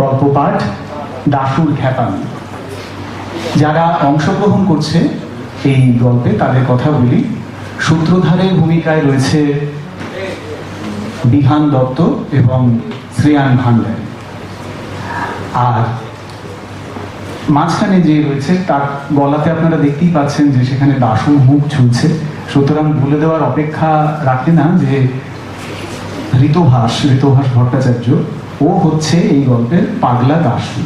গল্প পাঠ দাসুর খ্যাপামি যারা অংশগ্রহণ করছে এই গল্পে, তাদের কথা বলি। সূত্রধারের ভূমিকায় রয়েছে বিহান দত্ত এবং শ্রেয়ান ভান্ডারী। আর মাঝখানে যে রয়েছে, তার গলাতে আপনারা দেখতেই পাচ্ছেন যে সেখানে দাসুর মুখ ঝুলছে। সুতরাং বলে দেওয়ার অপেক্ষা রাখে না যে ঋতোহাস ঋতোহাস ভট্টাচার্য ও হচ্ছে এই গল্পের পাগলা দাসু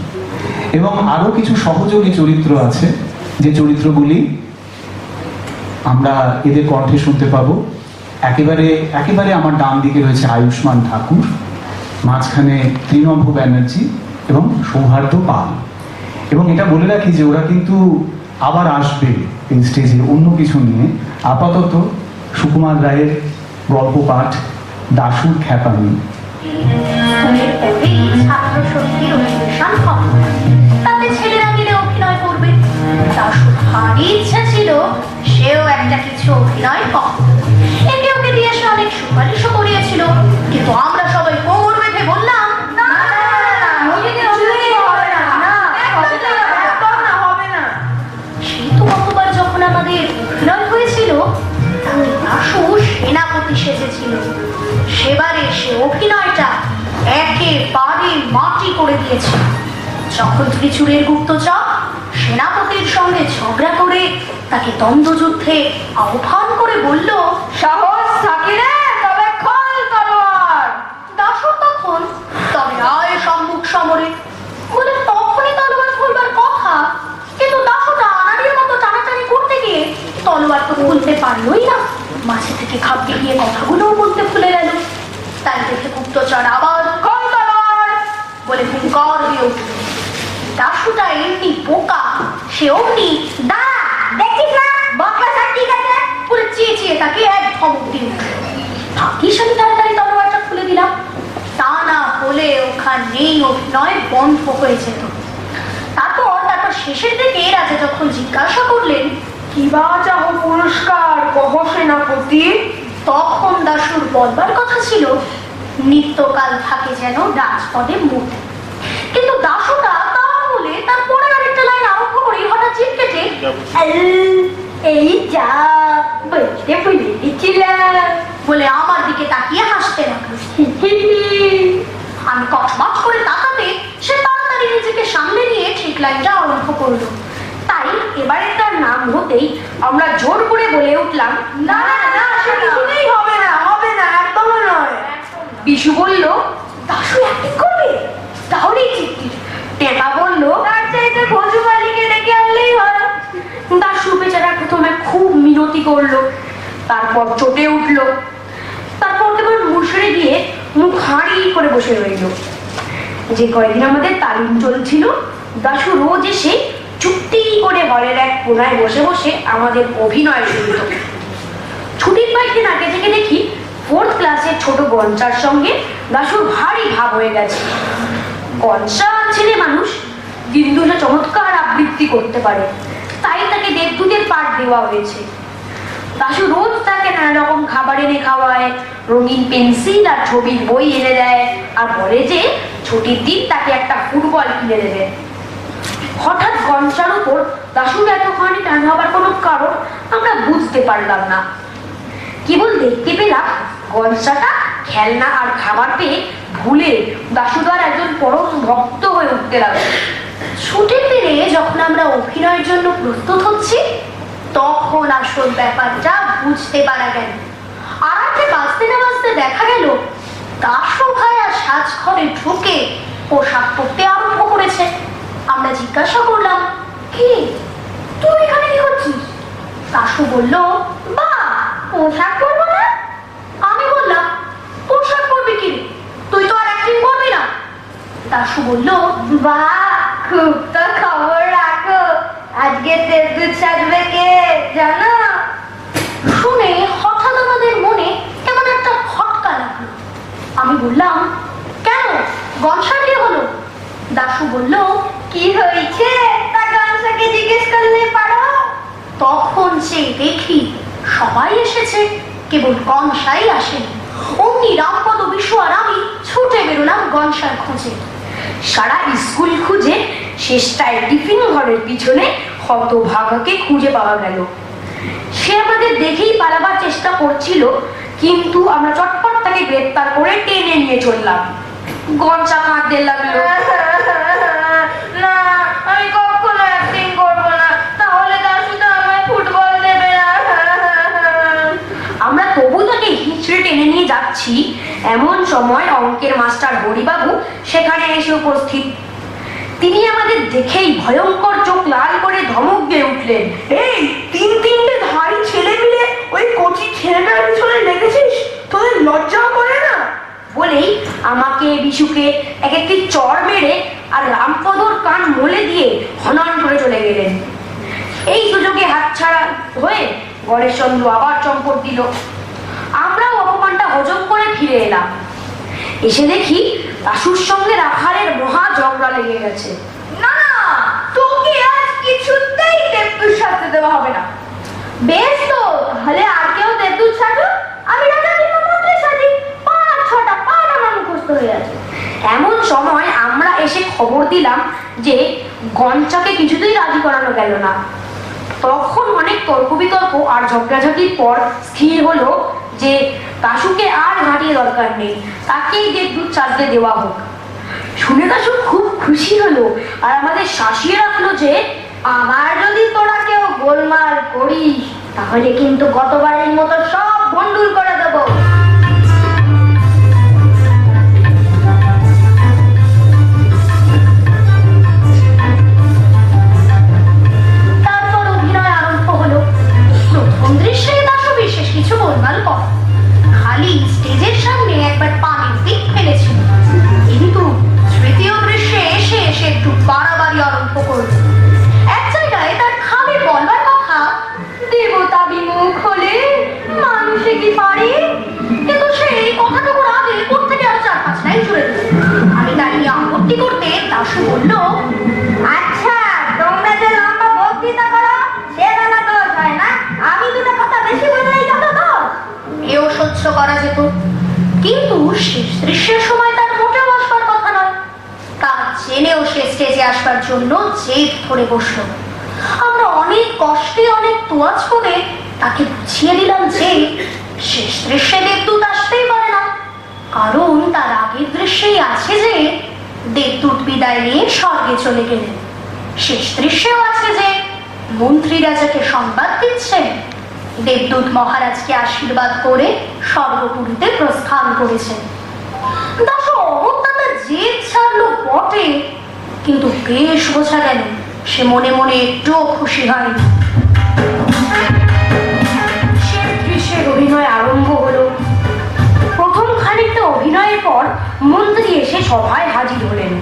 এবং আরও কিছু সহযোগী চরিত্র আছে, যে চরিত্রগুলি আমরা এদের কণ্ঠে শুনতে পাবো। একেবারে একেবারে আমার ডান দিকে রয়েছে আয়ুষ্মান ঠাকুর, মাঝখানে তৃণম্ভ ব্যানার্জি এবং সৌহার্দ্য পাল। এবং এটা বলে রাখি যে ওরা কিন্তু আবার আসবে এই স্টেজে অন্য কিছু নিয়ে। আপাতত সুকুমার রায়ের গল্প পাঠ দাসুর খ্যাপানি। স্কুলের পরেই ছাত্র শক্তির অধিবেশন হবে। তাতে ছেলেরা মিলে অভিনয় করবে। তার শুধু ভারী ইচ্ছা ছিল সেও একটা কিছু অভিনয় করে একে ওকে দিয়ে সে অনেক সুপারিশও করিয়েছিল। কিন্তু আমরা সবাই কোমর বেঁধে বললাম আমাদের অভিনয় হয়েছিল তখন দাসু সেনাপতি সেজেছিল। সেবারে সে অভিনয়টা একেবারে মাটি করে দিয়েছে। যখন ত্রিচুরের গুপ্তচর, সেনাপতির সঙ্গে ঝগড়া করে তাকে দ্বন্দ্বযুদ্ধে আহ্বান করে বলল, সাহস থাকে রে তবে খোল তলোয়ার দাসু তখন তবে আয় সম্মুখ সমরে বলে তখনই তলোয়ার খুলবার কথা কিন্তু দাসুটা আনাড়ির মতো টানাটানি করতে গিয়ে তলোয়ার তো খুলতে পারলোই না মাঝে থেকে খাপকে গিয়ে কথাগুলোও বলতে ভুলে গেল তাই দেখে গুপ্তচর আবার খোল তলোয়ার বলে হুঙ্কার দিয়ে উঠল দাসুটা এমনি বোকা সে অমনি দাঁড়া, দেখছিস না? বাকলা স্যার ঠিক আছে? বলে চেয়ে চেয়ে তাকে এক ধমক দিয়ে থাকিস আমি তাড়াতাড়ি তলোয়ারটা খুলে দিলাম। তা না হলে ওখানেই অভিনয় বন্ধ হয়ে যেত। তারপর তারপর শেষের দিকে রাজা যখন জিজ্ঞাসা করলেন কিবা চাহ পুরস্কার, কহ সেনাপতি? তখন দাসুর বলবার কথা ছিল, নিত্যকাল থাকে যেন রাজপদে মুখ কিন্তু দাসুটা তা বলে তার পরে আরেকটা লাইন আরম্ভ করে হঠাৎ জিভ কেটে এই যা বলতে ভুলে গেছিলাম বলে আমার দিকে তাকিয়ে হাসতে লাগল আমি কটমট করে তাকাতে সে তাড়াতাড়ি নিজেকে সামনে নিয়ে ঠিক লাইনটা আরম্ভ করল। তাই এবারে তার নাম হতেই আমরা জোর করে বলে উঠলাম না না কিছুতেই হবে না হবে না একদমই নয়। বিশু বলল দাসু অ্যাক্টিং করবে? তাহলেই ঠিক টেকা বলল তার করল, তারপর চটে উঠল। তারপর কেবল মুসড়ে গিয়ে মুখ হাঁড়ি করে বসে রইল। যে কয়েকদিন আমাদের তালিম চলছিল, দাশু রোজ এসে চুক্তি করে হলের এক কোনায় বসে বসে আমাদের অভিনয় শুনত ছুটির কয়েকদিন আগে থেকে দেখি ফোর্থ ক্লাসের ছোট গঞ্চার সঙ্গে দাসুর ভারী ভাব হয়ে গেছে। গঞ্চা ছেলে মানুষ দিনদুলা চমৎকার আবৃত্তি করতে পারে। তাই তাকে দেবদূতের পাঠ দেওয়া হয়েছে। দাসু রোজ তাকে নানা রকম খাবার এনে খাওয়ায়, রঙিন পেন্সিল আর ছবির বই এনে দেয়, আর বলে যে ছুটির দিন তাকে একটা ফুটবল কিনে দেবে। হঠাৎ গঞ্চার উপর দাসুর এতখানি টান হবার কোনো কারণ আমরা বুঝতে পারলাম না। কেবল দেখতে পেলাম গঞ্চাটা খেলনা আর খাবার পেয়ে ভুলে দাসুদার একজন পরম ভক্ত হয়ে উঠতে লাগল। ছুটির পেরে যখন আমরা অভিনয়ের জন্য প্রস্তুত হচ্ছি তখন আসল ব্যাপারটা বুঝতে পারা গেল। আর আগে বাঁচতে না বাঁচতে দেখা গেল দাসু ভাইয়া সাজঘরে ঢুকে পোশাক পরতে আরম্ভ করেছে। আমরা জিজ্ঞাসা করলাম, কি? তুই এখানে কি করছিস? দাসু বলল, বা, পোশাক পরবো না? আমি বললাম, পোশাক পরবি কি? তুই তো আর একদিন করবি না। দাসু বলল, বা, খুব আজকে তেজদুধ সাজবে কে, জানো? শুনে হঠাৎ আমাদের মনে কেমন একটা খটকা লাগল। আমি বললাম, কেন? গনসা কি হলো? দাশু বলল, কি হয়েছে? তা গানসাকে জিজ্ঞেস করলে পারো? তখন সে দেখি সবাই এসেছে, কেবল গনসাই আসেনি। অমনি রামপদ, বিশু আর আমি ছুটে বেরোলাম গনসার খোঁজে। সারা স্কুল খুঁজে শেষটায় টিফিন ঘরের পিছনে হতভাগাকে খুঁজে পাওয়া গেল। সে আমাদের দেখেই পালাবার চেষ্টা করছিল কিন্তু আমরা চটপট তাকে গ্রেপ্তার করে টেনে নিয়ে চললাম। গঞ্চা কাঁদতে লাগল। না আমি কখনো অ্যাক্টিং করব না তাহলে দাশু তো আমায় ফুটবল দেবে না। আমরা তবু তাকে হিঁচড়ে টেনে নিয়ে যাচ্ছি। এমন সময় অঙ্কের মাস্টার হরিবাবু সেখানে এসে উপস্থিত। তিনি আমাদের দেখেই ভয়ঙ্কর চোখ লাল করে ধমক দিয়ে উঠলেন। এই তিন তিনটে ধাড়ি ছেলে মিলে ওই কচি ছেলেটার পিছনে লেগেছিস? তোদের লজ্জাও করে না? বলেই আমাকে বিশুকে এক একটি চড় মেরে আর রামপদর কান মলে দিয়ে হনন করে চলে গেলেন। এই সুযোগে হাতছাড়া হয়ে গণেশচন্দ্র আবার চম্পট দিল। আমরাও অপমানটা হজম করে ফিরে এলাম। এসে দেখি দাশুর সঙ্গে রাখালের মহা ঝগড়া লেগে গেছে। না না, তোকে আজ কিছুতেই দেবদূত সাজতে দেওয়া হবে না। বেশ তো, তাহলে আর কেউ দেবদূত সাজো, আমি রাজা কিংবা মন্ত্রী সাজি। পাঁচ ছটা পান আমার মুখস্থ হয়ে আছে। এমন সময় আমরা এসে খবর দিলাম যে গঞ্চাকে কিছুতেই রাজি করানো গেল না। তখন অনেক তর্ক বিতর্ক আর ঝগড়াঝাটির পর স্থির হলো যে দাশুকে আর ঘাটিয়ে দরকার নেই। তাকেই দুধ চালতে দেওয়া হোক। শুনে দাশু খুব খুশি হলো আর আমাদের শাসিয়ে রাখল যে, আমার যদি তোরা কেউ গোলমাল করিস, তাহলে কিন্তু গতবারের মতো সব বন্ডুল করে দেবো। বলল আচ্ছা তোমরা যে লম্বা বক্তৃতা করো না। আমি সহ্য করা যেত। কিন্তু দৃশ্যের সময় তার মোটেও আসবার কথা নয়। তা জেনেও সে স্টেজে আসবার জন্য জেদ ধরে বসল। আমরা অনেক কষ্টে, অনেক তোয়াজ করে তাকে বুঝিয়ে দিলাম যে শেষ দৃশ্যে দেবদূত আসতেই পারে না। কারণ তার আগের দৃশ্যেই আছে যে দেবদূত বিদায় নিয়ে স্বর্গে চলে গেলেন। শেষ দৃশ্যেও আছে যে মন্ত্রী রাজাকে সংবাদ দিচ্ছেন। দেবদূত মহারাজকে আশীর্বাদ করে স্বর্গপুরীতে প্রস্থান করেছেন। দাস অবস্থাটা জেদ ছাড়লো বটে, কিন্তু বেশ বোঝা গেল, সে মনে মনে একটুও খুশি হয়নি। সভায় হাজির হলেন।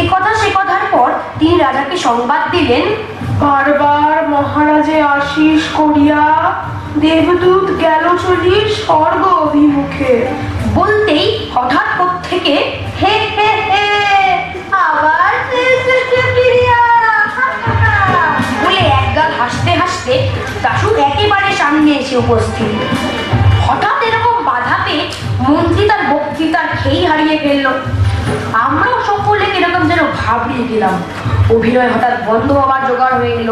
এ কথা সে কথার পর তিনি রাজাকে সংবাদ দিলেন, বারবার মহারাজে আশিস করিয়া দেবদূত গেল চলি স্বর্গ অভিমুখে। বলতেই হঠাৎ থেকে হে হে হে, আবার বলে একগাল হাসতে হাসতে দাশু একেবারে সামনে এসে উপস্থিত। হঠাৎ এরকম বাধা পেয়ে মন্ত্রী তার বক্তৃতার খেই হারিয়ে ফেলল। আমরাও সকলে কীরকম যেন ভাবড়িয়ে গেলাম। অভিনয় হঠাৎ বন্ধ হবার জোগাড় হয়ে গেল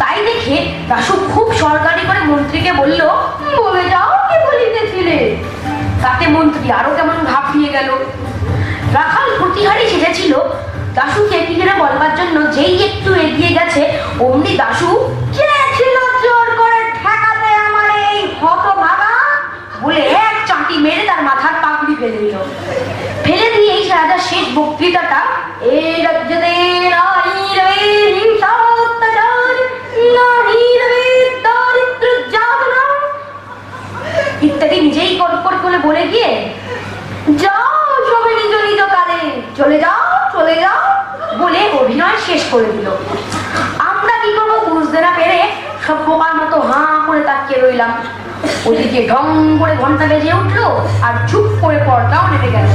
তাই দেখে দাশু খুব সরকারি করে মন্ত্রীকে বলল, বলে যাও কি বলিতেছিলে? তাতে মন্ত্রী আরও কেমন ঘাবড়িয়ে গেল। রাখাল প্রতিহারই সেজেছিল, দাশুকে কি যেন বলবার জন্য যেই একটু এগিয়ে গেছে, অমনি দাশু কে চলে যাও চলে যাও বলে অভিনয় শেষ করে দিল। আমরা কি করব? বুঝতে না পেরে সব পোকার মতো হাঁ করে তাকিয়ে রইলাম। ওদিকে ঢং করে ঘণ্টা বেজে উঠল আর চুপ করে পর্দাও নেমে গেল।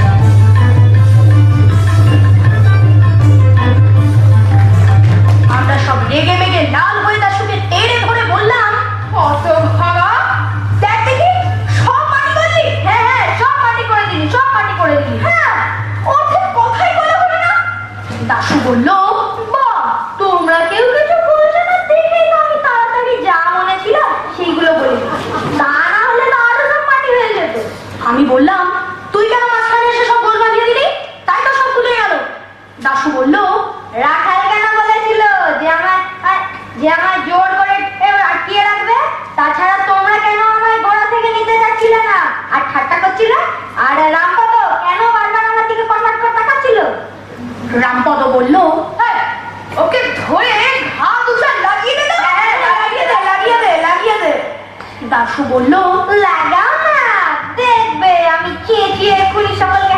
দাশু বলল লাগাও না দেখবে আমি চেঁচিয়ে এক্ষুনি কিনা